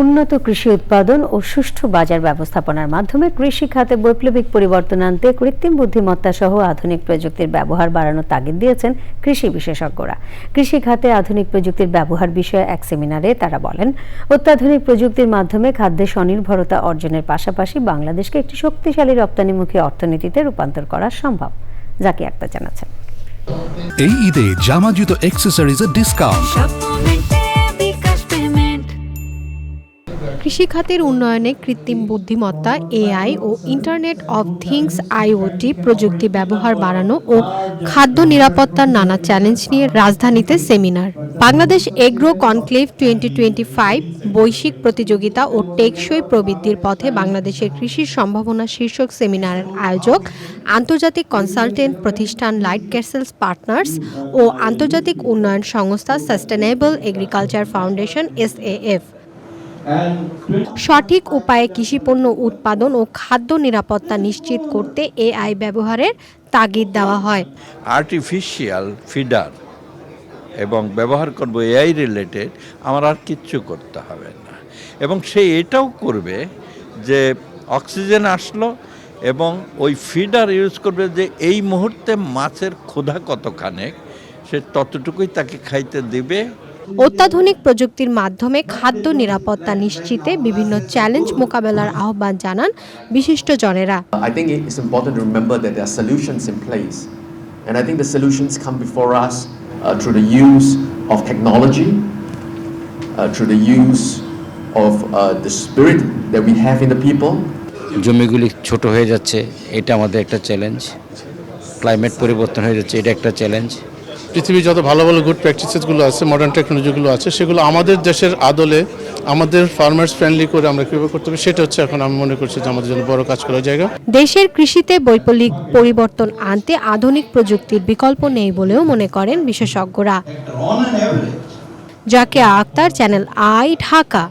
উন্নত কৃষি উৎপাদন ও সুষ্ঠু বাজার ব্যবস্থাপনার মাধ্যমে কৃষি খাতে বৈপ্লবিক পরিবর্তন আনতে কৃত্রিম বুদ্ধিমত্তা সহ আধুনিক প্রযুক্তির ব্যবহার বাড়ানোর তাগিদ দিয়েছেন কৃষি বিশেষজ্ঞরা। কৃষি খাতে আধুনিক প্রযুক্তির ব্যবহার বিষয়ে এক সেমিনারে তারা বলেন অত্যাধুনিক প্রযুক্তির মাধ্যমে খাদ্যে স্বনির্ভরতা অর্জনের পাশাপাশি বাংলাদেশকে একটি শক্তিশালী রপ্তানিমুখী অর্থনীতিতে রূপান্তর করা সম্ভব। জাকি আক্তার জানাচ্ছেন। এই ঈদে জামা জুতো অ্যাক্সেসরিজের ডিসকাউন্ট কৃষিখাতের উন্নয়নে কৃত্রিম বুদ্ধিমত্তা, এআই ও ইন্টারনেট অব থিংস, আইওটি প্রযুক্তি ব্যবহার বাড়ানো ও খাদ্য নিরাপত্তার নানা চ্যালেঞ্জ নিয়ে রাজধানীতে seminar. Bangladesh agro conclave twenty twenty five বৈশ্বিক প্রতিযোগিতা ও টেকসই প্রবৃদ্ধির পথে বাংলাদেশের কৃষির সম্ভাবনা শীর্ষক সেমিনারের আয়োজক, আন্তর্জাতিক কনসালটেন্ট প্রতিষ্ঠান লাইট ক্যাসেলস পার্টনার্স ও আন্তর্জাতিক উন্নয়ন সংস্থা সাস্টেনেবল এগ্রিকালচার ফাউন্ডেশন, এসএএফ। সঠিক উপায়ে কৃষিপণ্য উৎপাদন ও খাদ্য নিরাপত্তা নিশ্চিত করতে এআই ব্যবহারের তাগিদ দেওয়া হয়। আর্টিফিশিয়াল ফিডার এবং ব্যবহার করব এআই রিলেটেড আমার আর কিচ্ছু করতে হবে না। এবং সে এটাও করবে যে অক্সিজেন আসলো এবং ওই ফিডার ইউজ করবে যে এই মুহূর্তে মাছের ক্ষুধা কতখানে সে ততটুকুই তাকে খাইতে দিবে। অত্যাধুনিক প্রযুক্তির মাধ্যমে খাদ্য নিরাপত্তা নিশ্চিতে বিভিন্ন চ্যালেঞ্জ মোকাবেলার আহ্বান জানান বিশিষ্ট জনেরা। I too remember that there solutions in and I think the solutions come before us through the of technology through the use of the spirit that we in the people জমিগুলি ছোট হয়ে যাচ্ছে এটা আমাদের একটা চ্যালেঞ্জ ক্লাইমেট পরিবর্তন হয়ে যাচ্ছে এটা একটা চ্যালেঞ্জ পৃথিবীর যত ভালো ভালো গুড প্র্যাকটিসেসগুলো আছে মডার্ন টেকনোলজিগুলো আছে, সেগুলো আমাদের দেশের আদলে, আমাদের ফার্মার্স ফ্রেন্ডলি করে আমরা কীভাবে করতে হবে সেটা হচ্ছে এখন আমি মনে করছি যে আমাদের জন্য বড় কাজ করার জায়গা। দেশের কৃষিতে বৈপ্লবিক পরিবর্তন আনতে আধুনিক প্রযুক্তির বিকল্প নেই বলেও মনে করেন বিশেষজ্ঞরা। জাকে আক্তার, চ্যানেল আই ঢাকা।